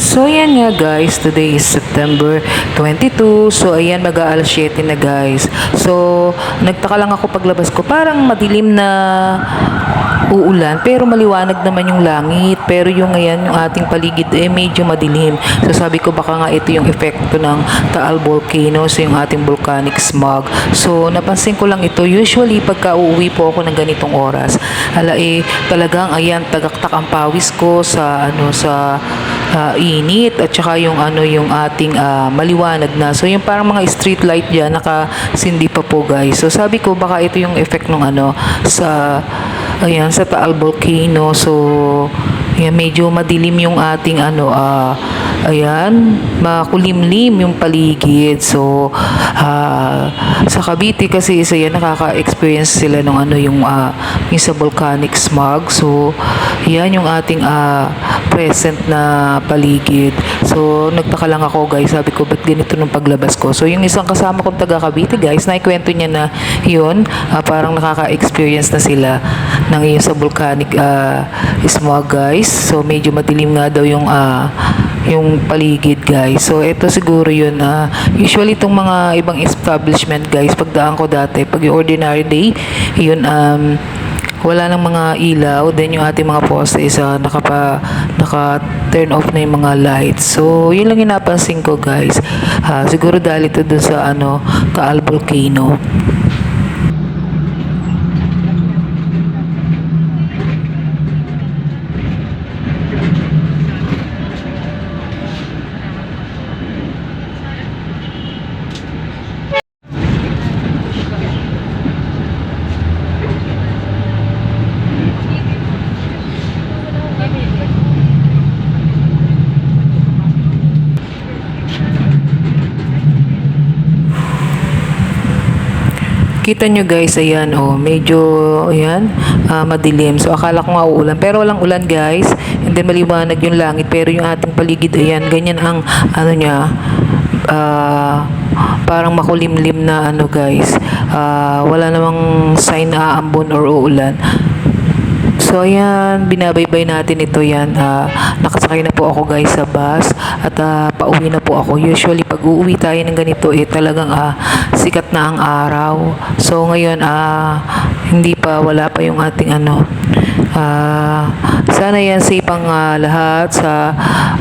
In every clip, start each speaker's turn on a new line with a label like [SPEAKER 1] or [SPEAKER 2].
[SPEAKER 1] So ayan nga guys, today is September 22. So ayan mag aalas 7 na guys. So nagtaka lang ako paglabas ko, parang madilim na uulan pero maliwanag naman yung langit. Pero yung ngayon yung ating paligid eh medyo madilim. So sabi ko baka nga ito yung epekto ng Taal Volcano so yung ating volcanic smog. So napansin ko lang ito. Usually pagka uuwi po ako ng ganitong oras hala eh talagang ayan tagaktak ang pawis ko sa ano sa ah, init at saka yung ano yung ating ah, maliwanag na. So yung parang mga street light diyan nakasindi pa po guys. So sabi ko baka ito yung effect ng ano sa ayan sa Taal Volcano. So ayan, medyo madilim yung ating ano ah ayan makulimlim yung paligid. So ah, sa Cavite kasi isa yan nakaka-experience sila ng ano yung ah, yung sa volcanic smog. So yan yung ating ah, present na paligid. So nagtaka lang ako guys. Sabi ko ba't ganito nung paglabas ko? So yung isang kasama kong taga Cavite guys naikwento niya na yun. Ah, parang nakaka-experience na sila ng yun sa volcanic ah, smog guys. So medyo madilim nga daw yung ah, yung paligid guys. So ito siguro yun na usually itong mga ibang establishment guys pagdaan ko dati pag yung ordinary day yun um wala nang mga ilaw then yung ating mga poste is ah, nakapa naka turn off na yung mga lights. So yun lang yung napansin ko guys. Ah, siguro dahil ito dun sa ano Taal Volcano Kita nyo guys, ayan, oh, medyo, ayan, ah, madilim. So, akala ko nga uulan. Pero walang ulan guys. And then, maliwanag yung langit. Pero yung ating paligid, ayan, ganyan ang, ano niya, ah, parang makulimlim na, ano guys. Ah, wala namang sign na aambon or uulan. So ayan, binabaybay natin ito yan. Ah, nakasakay na po ako guys sa bus at ah, pauwi na po ako. Usually pag uuwi tayo ng ganito eh talagang ah, sikat na ang araw. So ngayon ah, hindi pa, wala pa yung ating ano. Ah, sana yan safe ang ah, lahat sa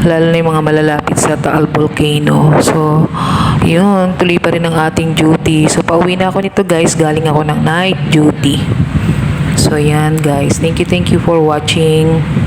[SPEAKER 1] lalo na yung mga malalapit sa Taal Volcano. So yun, tuloy pa rin ang ating duty. So pauwi na ako nito guys, galing ako ng night duty. So, yan guys. Thank you, thank you for watching.